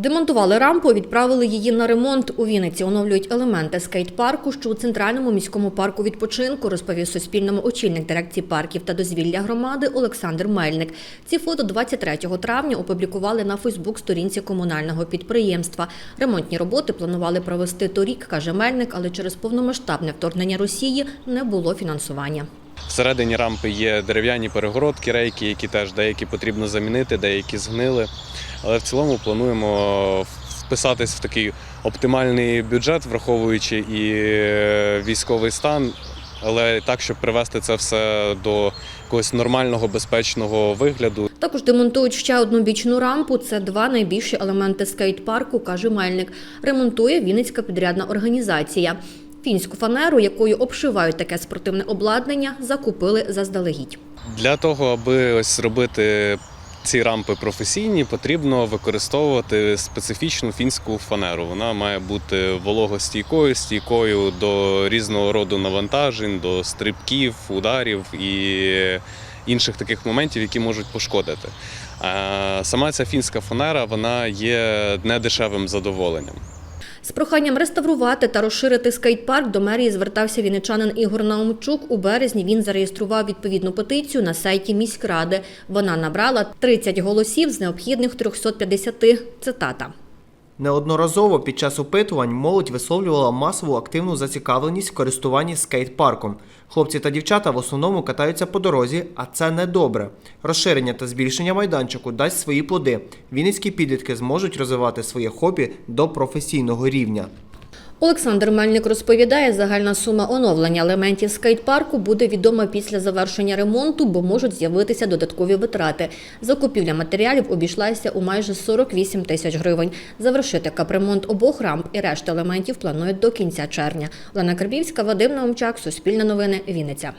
Демонтували рампу, відправили її на ремонт. У Вінниці оновлюють елементи скейт-парку, що у центральному міському парку відпочинку, розповів Суспільному очільник дирекції парків та дозвілля громади Олександр Мельник. Ці фото 23 травня опублікували на Фейсбук-сторінці комунального підприємства. Ремонтні роботи планували провести торік, каже Мельник, але через повномасштабне вторгнення Росії не було фінансування. Всередині рампи є дерев'яні перегородки, рейки, які теж деякі потрібно замінити, деякі згнили. Але в цілому плануємо вписатись в такий оптимальний бюджет, враховуючи і е, військовий стан, але так, щоб привести це все до якогось нормального, безпечного вигляду. Також демонтують ще одну бічну рампу. Це два найбільші елементи скейт-парку, каже Мельник. Ремонтує Вінницька підрядна організація. Фінську фанеру, якою обшивають таке спортивне обладнання, закупили заздалегідь. Для того, аби ось зробити ці рампи професійні, потрібно використовувати специфічну фінську фанеру. Вона має бути вологостійкою, стійкою до різного роду навантажень, до стрибків, ударів і інших таких моментів, які можуть пошкодити. А Сама ця фінська фанера вона є недешевим задоволенням. З проханням реставрувати та розширити скейт-парк до мерії звертався вінничанин Ігор Наумчук. У березні він зареєстрував відповідну петицію на сайті міськради. Вона набрала 30 голосів з необхідних 350. Цитата. Неодноразово під час опитувань молодь висловлювала масову активну зацікавленість в користуванні скейт-парком. Хлопці та дівчата в основному катаються по дорозі, а це не добре. Розширення та збільшення майданчику дасть свої плоди. Вінницькі підлітки зможуть розвивати своє хобі до професійного рівня. Олександр Мельник розповідає, загальна сума оновлення елементів скейт-парку буде відома після завершення ремонту, бо можуть з'явитися додаткові витрати. Закупівля матеріалів обійшлася у майже 48 тисяч гривень. Завершити капремонт обох рамп і решта елементів планують до кінця червня. Олена Карбівська, Вадим Наумчак, Суспільне новини, Вінниця.